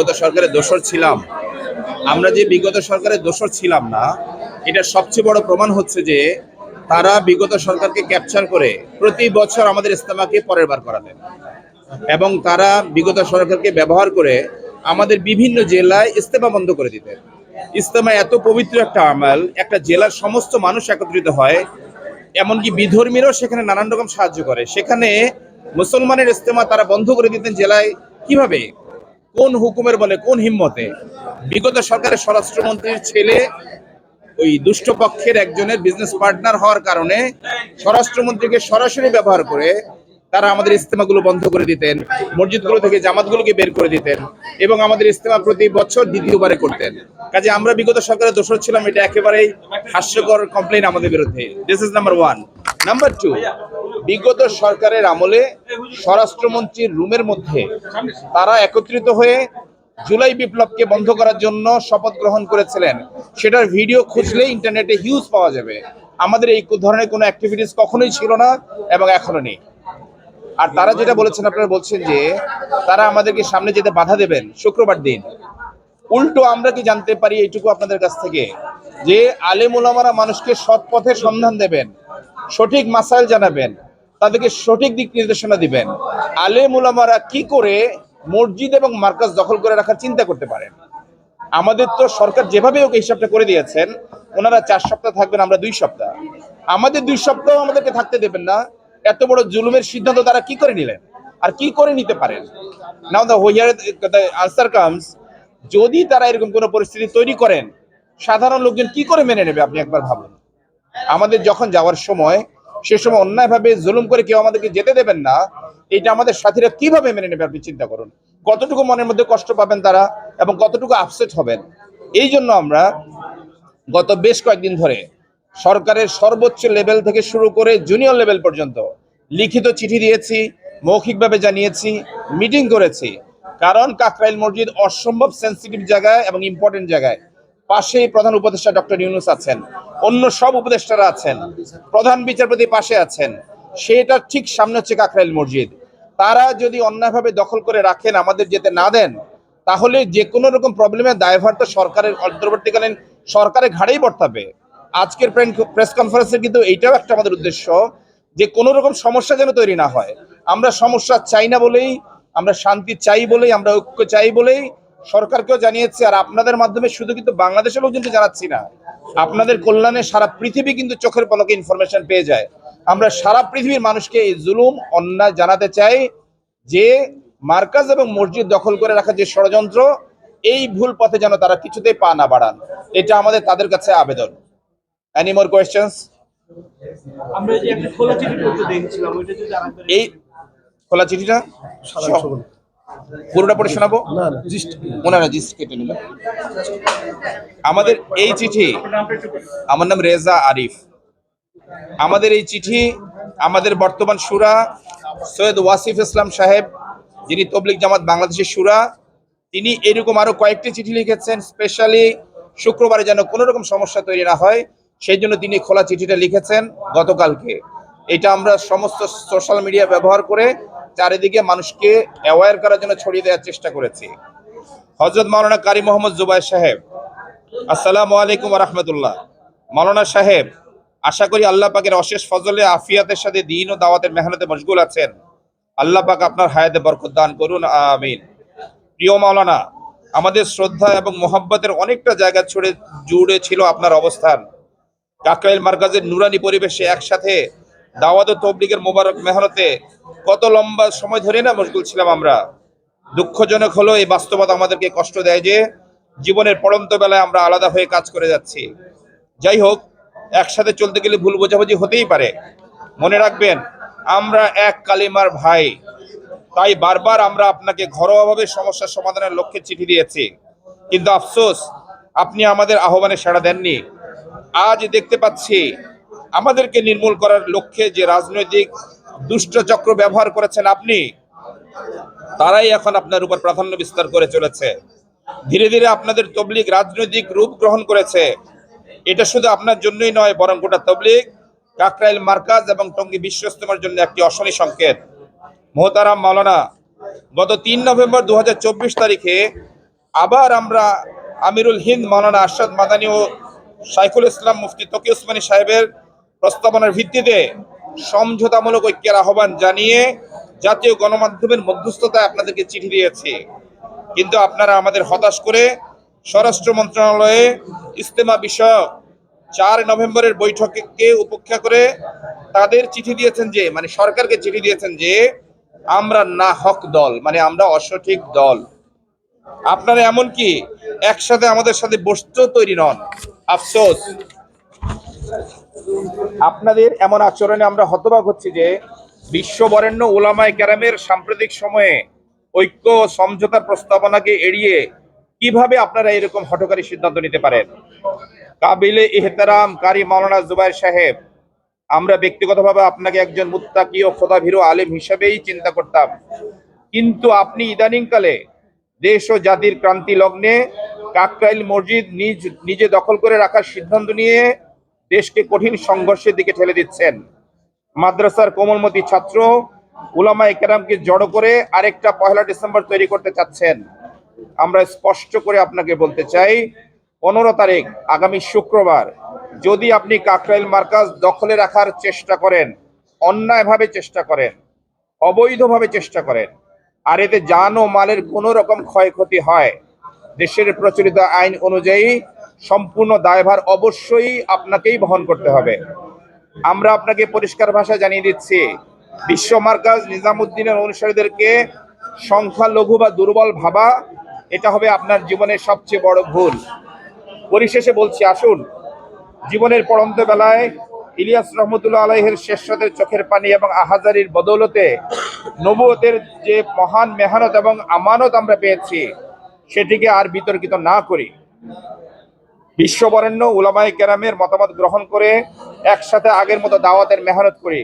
বিগত সরকারের দোষর ছিলাম। আমরা যে বিগত সরকারের দোষর ছিলাম না, এটা সবচেয়ে বড় প্রমাণ হচ্ছে যে তারা বিগত সরকারকে ক্যাপচার করে প্রতি বছর আমাদের ইস্তেমাকে পরের বার করাতেন এবং তারা বিগত সরকারকে ব্যবহার করে আমাদের বিভিন্ন জেলায় ইস্তেমা বন্ধ করে দিতেন। ইস্তেমা এত পবিত্র একটা আমাল, একটা জেলার সমস্ত মানুষ একত্রিত হয়, এমনকি বিধর্মীরাও সেখানে নানান রকম সাহায্য করে। সেখানে মুসলমানের ইস্তেমা তারা বন্ধ করে দিতেন জেলায়। কীভাবে? কোন হুকুমের বলে, কোন হিম্মতে? বিগত সরকারের স্বরাষ্ট্রমন্ত্রীর ছেলে ওই দুষ্ট পক্ষের একজনের বিজনেস পার্টনার হওয়ার কারণে স্বরাষ্ট্রমন্ত্রীকে সরাসরি ব্যবহার করে তারা আমাদের ইস্তেমাগুলো বন্ধ করে দিতেন, মসজিদগুলো থেকে জামাতগুলোকে বের করে দিতেন এবং আমাদের ইস্তেমা প্রতি বছর দ্বিতীয়বারে করতেন। কাজে আমরা বিগত সরকারের দোষর ছিলাম, এটা একেবারেই হাস্যকর কমপ্লেন আমাদের বিরুদ্ধে। This is number one number two বিগত সরকারের আমলে স্বরাষ্ট্রমন্ত্রীর রুমের মধ্যে তারা একত্রিত হয়ে জুলাই বিপ্লবকে বন্ধ করার জন্য শপথ গ্রহণ করেছিলেন। সেটার ভিডিও খুঁজলে ইন্টারনেটে হিউজ পাওয়া যাবে। আমাদের এই ধরনের কোনো অ্যাক্টিভিটিস কখনোই ছিল না এবং এখনও নেই। আর তারা যেটা বলেছেন, আপনারা বলছেন যে তারা আমাদেরকে সামনে যেতে বাধা দেবেন শুক্রবার দিন। উল্টো আমরা কি জানতে পারি এইটুকু আপনাদের কাছ থেকে? যে আলেম ওলামারা মানুষকে সৎ পথে সন্ধান দেবেন, সঠিক মাসাইল জানাবেন তাদেরকে সঠিক দিক নির্দেশনা দিবেন। আলেম ওলামারা কি করে মসজিদ এবং মার্কাজ দখল করে রাখার চিন্তা করতে পারেন? আমাদের তো সরকার যেভাবে ওকে হিসাবটা করে দিয়েছেন, ওনারা চার সপ্তাহ থাকবেন, আমরা দুই সপ্তাহ। আমাদের দুই সপ্তাহ আমাদেরকে থাকতে দেবেন না। এত বড় জুলুমের সিদ্ধান্ত তারা কি করে নিলেন? আর কি করে নিতে পারেন? Now the hear the answer comes যদি তারা এরকম কোনো পরিস্থিতি তৈরি করেন, সাধারণ লোকজন কি করে মেনে নেবে, আপনি একবার ভাবুন। আমাদের যখন যাওয়ার সময় সে সময় অন্যায়ভাবে জুলুম করে কেউ আমাদেরকে যেতে দেবেন না, এটা আমাদের সাথীরা কীভাবে মেনে নেবে আপনি চিন্তা করুন। কতটুকু মনের মধ্যে কষ্ট পাবেন তারা এবং কতটুকু আপসেট হবেন? এই জন্য আমরা গত বেশ কয়েকদিন ধরে সরকারের সর্বোচ্চ লেভেল থেকে শুরু করে জুনিয়র লেভেল পর্যন্ত লিখিত চিঠি দিয়েছি, মৌখিকভাবে জানিয়েছি মিটিং করেছি। কারণ কাকরাইল মসজিদ অসম্ভব সেন্সিটিভ জায়গায় এবং ইম্পর্টেন্ট জায়গায়। পাশেই প্রধান উপদেষ্টা ডক্টর ইউনুস আছেন। অন্য সব উপদেষ্টারা আছেন, প্রধান বিচারপতি পাশে আছেন, সেটা ঠিক সামনে হচ্ছে কাকরাইল মসজিদ। তারা যদি অন্যায়ভাবে দখল করে রাখেন, আমাদের যেতে না দেন, তাহলে যে কোনো রকম প্রবলেমের দায়ভার তো সরকারের অন্তর্বর্তীকালীন সরকারের ঘাড়েই বর্তাবে। আজকের প্রেস কনফারেন্সে কিন্তু এইটাও একটা আমাদের উদ্দেশ্য, যে কোনো রকম সমস্যা যেন তৈরি না হয়। আমরা সমস্যা চাই না বলেই, আমরা শান্তি চাই বলেই, আমরা ঐক্য চাই বলেই সরকারকেও জানিয়েছি, আর আপনাদের মাধ্যমে শুধু কিন্তু বাংলাদেশের লোকজনকে জানাচ্ছি না। আপনাদের কল্যাণে সারা পৃথিবী কিন্তু চোখের পলকে ইনফরমেশন পেয়ে যায়। আমরা সারা পৃথিবীর মানুষকে এই জুলুম অন্যায় জানাতে চাই যে মার্কাজ এবং মসজিদ দখল করে রাখা যে ষড়যন্ত্র এই ভুল পথে যেন তারা কিছুতেই পা না বাড়ান। এটা আমাদের তাদের কাছে আবেদন। এনি মোর কোয়েশ্চেন্স আমরা যে একটা খোলা চিঠি দেখছিলাম ওইটা যদি এই খোলা চিঠিটা। পুরোটা পড়ে শোনাবো? ওনারা জিস্ট কেটে নিল আমাদের এই চিঠি আমার নাম রেজা আরিফ। আমাদের এই চিঠি আমাদের বর্তমান সুরা সৈয়দ ওয়াসিফ ইসলাম সাহেব যিনি তবলিক জামাত বাংলাদেশের সুরা তিনি এরকম আরও কয়েকটি চিঠি লিখেছেন স্পেশালি শুক্রবারে যেন কোনো রকম সমস্যা তৈরি না হয় সেই জন্য তিনি খোলা চিঠিটা লিখেছেন গতকালকে। এটা আমরা সমস্ত সোশ্যাল মিডিয়া ব্যবহার করে চারিদিকে মানুষকে অ্যাওয়ার করার জন্য ছড়িয়ে দেওয়ার চেষ্টা করেছি। হজরত মাওলানা কারি মোহাম্মদ জুবাই সাহেব, আসসালামু আলাইকুম রহমতুল্লাহ মাওলানা সাহেব, আশা করি আল্লাহ পাকের অশেষ ফজলে, আফিয়াতের সাথে দিন ও দাওয়াতের মেহনতে মশগুল আছেন। আল্লাহ পাক আপনার হায়াতে বরকত দান করুন, আমিন। প্রিয় মাওলানা, আমাদের শ্রদ্ধা এবং মোহাব্বতের অনেকটা জায়গা ছুড়ে, জুড়ে ছিল আপনার অবস্থান। কাকরাইল মার্কাজের নুরানি পরিবেশে একসাথে দাওয়াত তবলিগের মোবারক মেহনতে কত লম্বা সময় ধরে না মশগুল ছিলাম আমরা। দুঃখজনক হলো এই বাস্তবতা আমাদেরকে কষ্ট দেয় যে জীবনের পড়ন্ত বেলায় আমরা আলাদা হয়ে কাজ করে যাচ্ছি। যাই হোক, একসাথে চলতে গেলে ভুল বোঝাবুঝি হতেই পারে। মনে রাখবেন, আমরা এক কালিমার ভাই। তাই বারবার আমরা আপনাকে ঘরোয়াভাবে সমস্যার সমাধানের লক্ষ্যে চিঠি দিয়েছি। কিন্তু আফসোস, আপনি আমাদের আহ্বানে সাড়া দেননি। আজ দেখতে পাচ্ছি আমাদেরকে নির্মূল করার লক্ষ্যে যে রাজনৈতিক দুষ্ট চক্র ব্যবহার করেছেন আপনি, তারাই এখন আপনার উপর প্রাধান্য বিস্তার করে চলেছে। ধীরে ধীরে আপনাদের তবলিগ রাজনৈতিক রূপ গ্রহণ করেছে। এটা শুধু আপনার জন্যই নয়, বরং গোটা তবলিগ, কাকরাইল মার্কাজ এবং টঙ্গী বিশ্ব ইজতেমার জন্য একটি অশনি সংকেত। মোহতারাম মাওলানা, গত তিন নভেম্বর দু হাজার চব্বিশ তারিখে আবার আমরা আমিরুল হিন্দ মাওলানা আরশাদ মাদানী ও সাইফুল ইসলাম মুফতি তকি উসমানী সাহেবের প্রস্তাবনার ভিত্তিতে সমঝোতামূলক ঐক্যের আহ্বান জানিয়ে জাতীয় গণমাধ্যমের মধ্যস্থতায় আপনাদেরকে চিঠি দিয়েছি। কিন্তু আপনারা আমাদের হতাশ করে স্বরাষ্ট্র মন্ত্রণালয়ে ইস্তেমা বিষয়ক চার নভেম্বরের বৈঠককে উপেক্ষা করে তাদের চিঠি দিয়েছেন যে মানে সরকারকে চিঠি দিয়েছেন যে, আমরা না হক দল মানে আমরা অসঠিক দল। আপনারা এমনকি একসাথে আমাদের সাথে বসতেও তৈরি নন? আফসোস। আপনাদের এমন আচরণে আমরা হতবাক হচ্ছি যে বিশ্ববরেণ্য ওলামায় ক্যারামের সাম্প্রতিক সময়ে ঐক্য সমঝোতার প্রস্তাবনাকে এড়িয়ে কীভাবে আপনারা এরকম হটকারী সিদ্ধান্ত নিতে পারেন? কাবিলে ইহতারাম কারি মাওলানা জুবাইর সাহেব, আমরা ব্যক্তিগতভাবে আপনাকে একজন মুত্তাকি ও খোদাভীরু আলেম হিসেবেই চিন্তা করতাম। কিন্তু আপনি ইদানিংকালে দেশ ও জাতির ক্রান্তি লগ্নে কাকরাইল মসজিদ নিজ, নিজে দখল করে রাখার সিদ্ধান্ত নিয়ে দেশকে কঠিন সংঘর্ষের দিকে ঠেলে দিচ্ছেন। মাদ্রাসার কোমলমতি ছাত্র উলামা একরামকে জড়ো করে আরেকটা পয়লা ডিসেম্বর তৈরি করতে চাচ্ছেন। আমরা স্পষ্ট করে আপনাকে বলতে চাই, পনেরো তারিখ, আগামী শুক্রবার, যদি আপনি কাকরাইল মার্কাজ দখলে রাখার চেষ্টা করেন, অন্যায়ভাবে চেষ্টা করেন, অবৈধভাবে চেষ্টা করেন, আর এতে যান ও মালের কোনো রকম ক্ষয়ক্ষতি হয়, দেশের প্রচলিত আইন অনুযায়ী সম্পূর্ণ দায়ভার অবশ্যই আপনাকেই বহন করতে হবে। আমরা আপনাকে পরিষ্কার ভাষায় জানিয়ে দিচ্ছি, বিশ্ব মার্কাজ নিজামুদ্দিনের অনুসারীদেরকে সংখ্যালঘু বা দুর্বল ভাবা, এটা হবে আপনার জীবনের সবচেয়ে বড় ভুল। পরিশেষে বলছি, আসুন, জীবনের পড়ন্ত বেলায় ইলিয়াস রহমতুল্লাহ আলাইহের শেষদের চোখের পানি এবং আহাজারির বদৌলতে নবুয়তের যে মহান মেহনত এবং আমানত আমরা পেয়েছি, সেটিকে আর বিতর্কিত না করি। বিশ্ববরেণ্য উলামায়ে কেরামের মতামত গ্রহণ করে একসাথে আগের মতো দাওয়াতের মেহনত করি।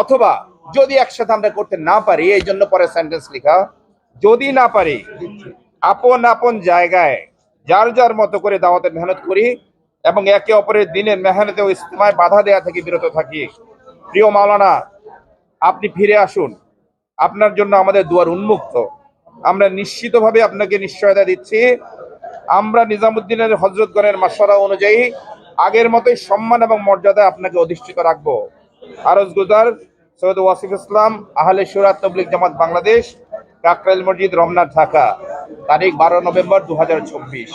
অথবা যদি একসাথে আমরা করতে না পারি, এই জন্য পরে সেন্টেন্স লেখা, যদি না পারি, আপন আপন জায়গায় যার যার মতো করে দাওয়াতের মেহনত করি এবং একে অপরের দিনের মেহনতে ও ইস্তেমায় বাধা দেয়া থেকে বিরত থাকি। প্রিয় মাওলানা, আপনি ফিরে আসুন। আপনার জন্য আমাদের দুয়ার উন্মুক্ত। আমরা নিশ্চিতভাবে আপনাকে নিশ্চয়তা দিচ্ছি। আমরা নিজামুদ্দিনের হজরতগণের মাসরা অনুযায়ী আগের মতোই সম্মান এবং মর্যাদা আপনাকে অধিষ্ঠিত রাখব। আরজ গুজার, সৈয়দ ওয়াসিফ ইসলাম, আহলে সুরাত তবলিক জামাত বাংলাদেশ, কাকরাইল মসজিদ, রমনা, ঢাকা। তারিখ বারো নভেম্বর দু হাজার চব্বিশ।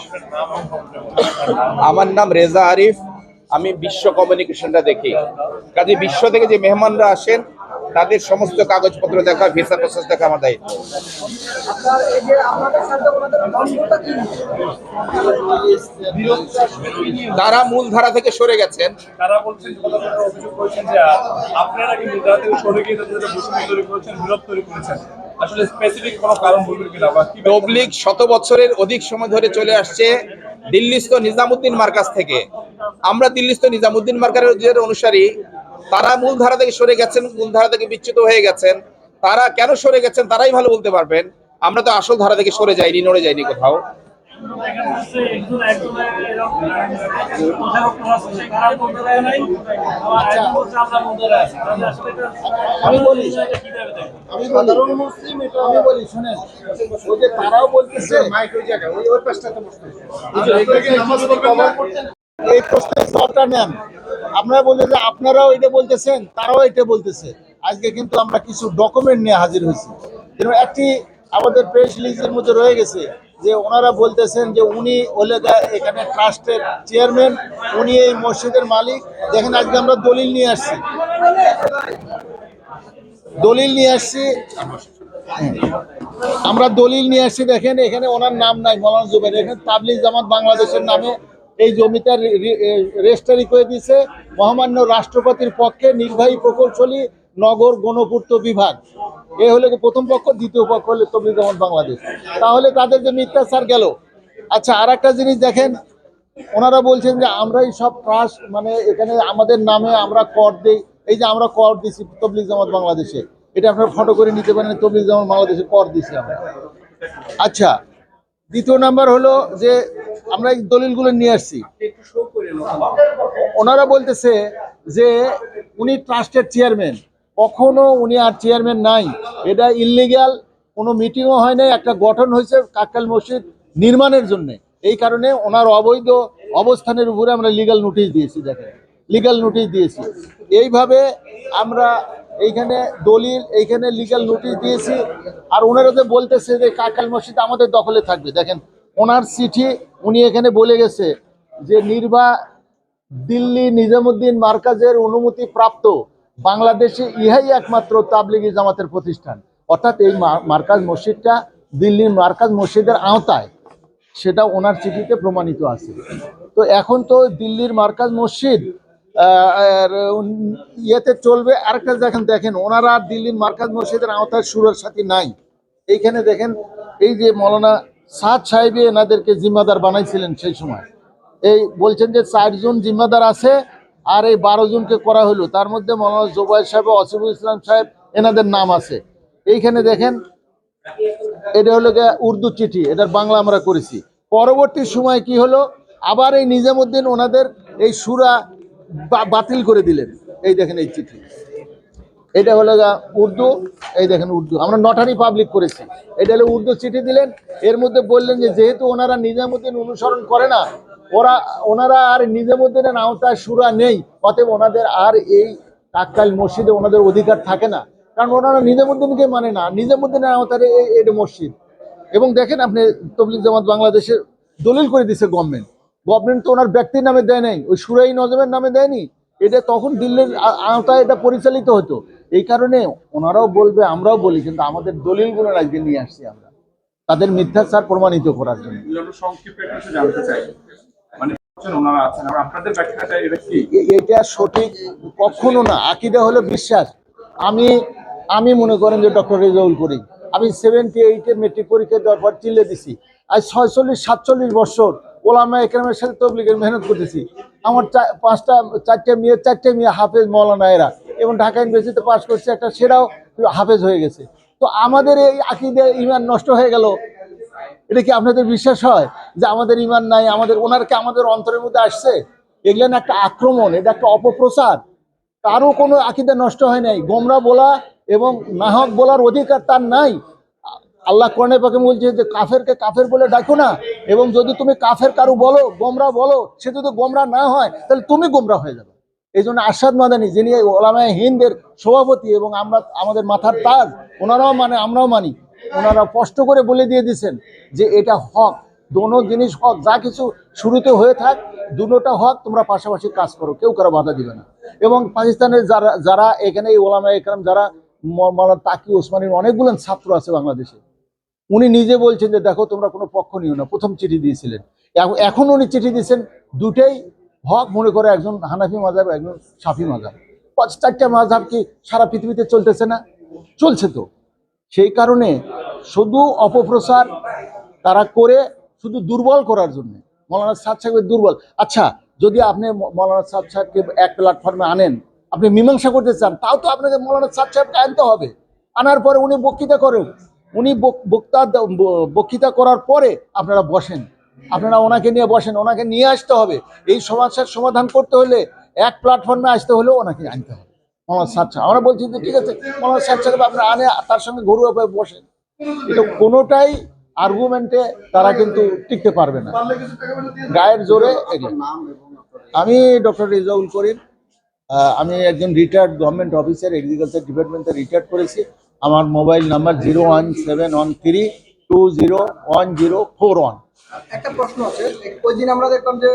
আমার নাম রেজা আরিফ, আমি বিশ্ব কমিউনিকেশনটা দেখি। কাজে বিশ্ব থেকে যে মেহমানরা আসেন তাদের সমস্ত কাগজপত্র দেখা ভিসা প্রসেস দেখা আমার দায়িত্ব। তারা মূল ধারা থেকে সরে গেছেন। তারা বলছেন অভিযোগ করেছেন যে আপনারা কি মুদ্রা থেকে সরে গিয়ে তাদের তৈরি করেছেন বিরোধ তৈরি করেছেন? আসলে স্পেসিফিক কোনো কারণ বলবেন কিনা তবলিগ শত বছরের অধিক সময় ধরে চলে আসছে দিল্লিস্থ নিজামুদ্দিন মার্কাজ থেকে। আমরা দিল্লিস্থ নিজামুদ্দিন মার্কাজের অনুসারী তারা মূল ধারা থেকে সরে গেছেন মূল ধারা থেকে বিচ্যুত হয়ে গেছেন। তারা কেন সরে গেছেন তারাই ভালো বলতে পারবেন। আমরা তো আসল ধারা থেকে সরে যাইনি নড়ে যাইনি কোথাও। আমি বলি আমি সাধারণ মুসলিম এটা আমি বলি শুনেন ওই যে তারাও বলতেছে এই প্রশ্নের সবটা নেন। আপনারা বলছেন যে আপনারাও এটা বলতেছেন, তারাও এটা বলতেছে। আজকে কিন্তু আমরা কিছু ডকুমেন্ট নিয়ে হাজির হয়েছি। যেরকম একটি আমাদের প্রেস রিলিজের মধ্যে রয়ে গেছে যে ওনারা বলতেছেন যে উনি গা- এখানে ট্রাস্টের চেয়ারম্যান উনি এই মসজিদের মালিক। দেখেন আজকে আমরা দলিল নিয়ে আসছি। দলিল নিয়ে আসছি। আমরা দলিল নিয়ে আসছি, দেখেন এখানে ওনার নাম নাই, মৌলানা জুবের এখানে তাবলিগ জামাত বাংলাদেশের নামে এই জমিটা রে- রে- রেজিস্ট্রারি করে দিয়েছে মহামান্য রাষ্ট্রপতির পক্ষে নির্বাহী প্রকৌশলী নগর গণপূর্ত বিভাগ। এ হলে প্রথম পক্ষ, দ্বিতীয় পক্ষ হলে তবলিগ জামাত বাংলাদেশ। তাহলে তাদের যে মিথ্যাচার গেল। আচ্ছা আর একটা জিনিস দেখেন, ওনারা বলছেন যে আমরাই সব ট্রাস্ট মানে এখানে আমাদের নামে আমরা কর দেই, এই যে আমরা কর দিছি তবলিগ জামাত বাংলাদেশে। এটা আপনারা ফটো করে নিতে পারেন, তবলিগ জামাত বাংলাদেশে কর দিছি আমরা। আচ্ছা দ্বিতীয় নাম্বার হলো যে আমরা এই দলিলগুলো নিয়ে আসছি। ওনারা বলতেছে যে উনি ট্রাস্টের চেয়ারম্যান। কখনো উনি আর চেয়ারম্যান নাই। এটা ইলিগ্যাল কোনো মিটিংও হয় নাই। একটা গঠন হয়েছে কাকাল মসজিদ নির্মাণের জন্য। এই কারণে ওনার অবৈধ অবস্থানের উপরে আমরা লিগ্যাল নোটিশ দিয়েছি, দেখেন। লিগ্যাল নোটিশ দিয়েছি। এইভাবে আমরা এইখানে দলিল, এইখানে লিগাল নোটিশ দিয়েছি। আর ওনারা যে বলতেছে যে কাকাল মসজিদ আমাদের দখলে থাকবে। দেখেন, ওনার চিঠি উনি এখানে বলে গেছে যে নির্বা দিল্লি নিজামুদ্দিন মার্কাজের অনুমতি প্রাপ্ত বাংলাদেশে ইহাই একমাত্র তাবলিগি জামাতের প্রতিষ্ঠান। অর্থাৎ এই মার্কাজ মসজিদটা দিল্লির মার্কাজ মসজিদের আওতায়, সেটা ওনার চিঠিতে প্রমাণিত আছে। তো এখন তো দিল্লির মার্কাজ মসজিদ ইয়েতে চলবে। আরেকটা দেখেন দেখেন, ওনারা আর দিল্লির মার্কাজ মসজিদের আওতায় সুরের সাথে নাই। এইখানে দেখেন, এই যে মৌলানা সাদ সাহেবই এনাদেরকে জিম্মাদার বানাইছিলেন সেই সময়। এই বলছেন যে চারজন জিম্মাদার আছে আর এই বারো জনকে করা হলো। তার মধ্যে মৌলানা জোবাই সাহেব অসিফুল ইসলাম সাহেব, এনাদের নাম আছে। এইখানে দেখেন, এটা হলো উর্দু চিঠি, এটার বাংলা আমরা করেছি। পরবর্তী সময় কি হলো? আবার এই নিজামুদ্দিন ওনাদের এই সুরা বাতিল করে দিলেন। এই দেখেন এই চিঠি। এটা হলো উর্দু, এই দেখেন উর্দু। আমরা নটারি পাবলিক করেছি। এটা হলো উর্দু চিঠি দিলেন। এর মধ্যে বললেন যে, যেহেতু ওনারা নিজামুদ্দিন অনুসরণ করে না, ওরা, ওনারা আর নিজামুদ্দিনের আওতায় সুরা নেই, অতএব ওনাদের আর এই টাক্কাল মসজিদে ওনাদের অধিকার থাকে না। কারণ ওনারা নিজামুদ্দিনকে মানে না। নিজামুদ্দিনের আওতায় এই এটা মসজিদ। এবং দেখেন আপনি তবলিক জামাত বাংলাদেশের দলিল করে দিছে গভর্নমেন্ট গভর্নমেন্ট তো ওনার ব্যক্তির নামে দেয় নাই ওই সুরাই নজমের নামে দেয়নি। এটা তখন দিল্লির আওতায় এটা পরিচালিত হতো। এই কারণে ওনারাও বলবে আমরাও বলি কিন্তু আমাদের দলিলগুলো আজকে নিয়ে আসছি আমরা। তাদের মিথ্যাচার প্রমাণিত করার জন্য। জানতে চাই। মানে এটা সঠিক কখনো না আকিদা হলো বিশ্বাস। আমি আমি মনে করেন যে ডক্টর রেজাউল করি আমি সেভেন্টি এইটে মেট্রিক পরীক্ষা দেওয়ার পর চিল্লে দিছি। আজ ছয়চল্লিশ সাতচল্লিশ বছর ওলামা একরামের সাথে তবলিগের মেহনত করতেছি। আমার পাঁচটা, চারটে মেয়ে চারটে মেয়ে হাফেজ মৌলানা এরা। এবং ঢাকা ইউনিভার্সিটিতে পাস করছে একটা সেটাও হাফেজ হয়ে গেছে। তো আমাদের এই আকিদে ইমান নষ্ট হয়ে গেল। এটা কি আপনাদের বিশ্বাস হয় যে আমাদের ইমান নাই? আমাদের ওনারকে আমাদের অন্তরের মধ্যে আসছে? এগুলো না একটা আক্রমণ, এটা একটা অপপ্রচার। কারও কোনো আকিদা নষ্ট হয় নাই। গোমরা বলা এবং নাহক বলার অধিকার তার নাই। আল্লাহ কোরআনে পাকে বলছে যে কাফেরকে কাফের বলে ডাকো না, এবং যদি তুমি কাফের কারু বলো, গোমরা বলো, সে যদি গোমরা না হয়, তাহলে তুমি গোমরা হয়ে যাবে। এই জন্য আশাদ মাদানি, যিনি ওলামায় হিন্দের সভাপতি এবং আমরা, আমাদের মাথার তাজ ওনারাও মানে আমরাও মানি, ওনারা স্পষ্ট করে বলে দিয়ে দিয়েছেন যে এটা হক। দোনো জিনিস হক, যা কিছু শুরুতে হয়ে থাক, দুটোটা হক তোমরা পাশাপাশি কাজ করো, কেউ কারও বাধা দিবে না। এবং পাকিস্তানের যারা যারা এখানে এই ওলামা একরাম, যারা তাকি ওসমানীর অনেকগুলো ছাত্র আছে বাংলাদেশে উনি নিজে বলছেন যে, দেখো, তোমরা কোনো পক্ষ নিও না। প্রথম চিঠি দিয়েছিলেন। এখ- এখন উনি চিঠি দিয়েছেন দুটেই হক মনে করে একজন হানাফি মাজাব একজন সাফি মাজাব পাঁচ, চারটা মাজাব কি সারা পৃথিবীতে চলতেছে না? চলছে তো। সেই কারণে শুধু অপপ্রচার তারা করে শুধু দুর্বল করার জন্য। মৌলানা সাদ সাহেবের দুর্বল। আচ্ছা যদি আপনি মৌলানা সাদ সাহেবকে এক প্ল্যাটফর্মে আনেন, আপনি মীমাংসা করতে চান, তাও তো আপনাকে মৌলানা সাদ সাহেবকে আনতে হবে। আনার পরে উনি বক্তৃতা করেন উনি বক- বক্তা বক্তৃতা করার পরে আপনারা বসেন। আপনারা ওনাকে নিয়ে বসেন। ওনাকে নিয়ে আসতে হবে। এই সমস্যার সমাধান করতে হলে এক প্ল্যাটফর্মে আসতে হলেও ওনাকে আনতে হবে। মৌলানা সাদ সাহেব, আমরা বলছি যে, ঠিক আছে মৌলানা সাদ সাহেব আপনারা আনে তার সঙ্গে ঘরোয়াভাবে বসেন। এটা কোনোটাই আর্গুমেন্টে তারা কিন্তু টিকতে পারবে না। গায়ের জোরে আমি ডক্টর রেজাউল করিম আমি একজন রিটায়ার্ড গভর্নমেন্ট অফিসার এগ্রিকালচার ডিপার্টমেন্টে রিটায়ার্ড করেছি। আমার mobile number zero one seven one three two zero one zero four one. একটা প্রশ্ন আছে, ওই দিন আমরা দেখলাম যে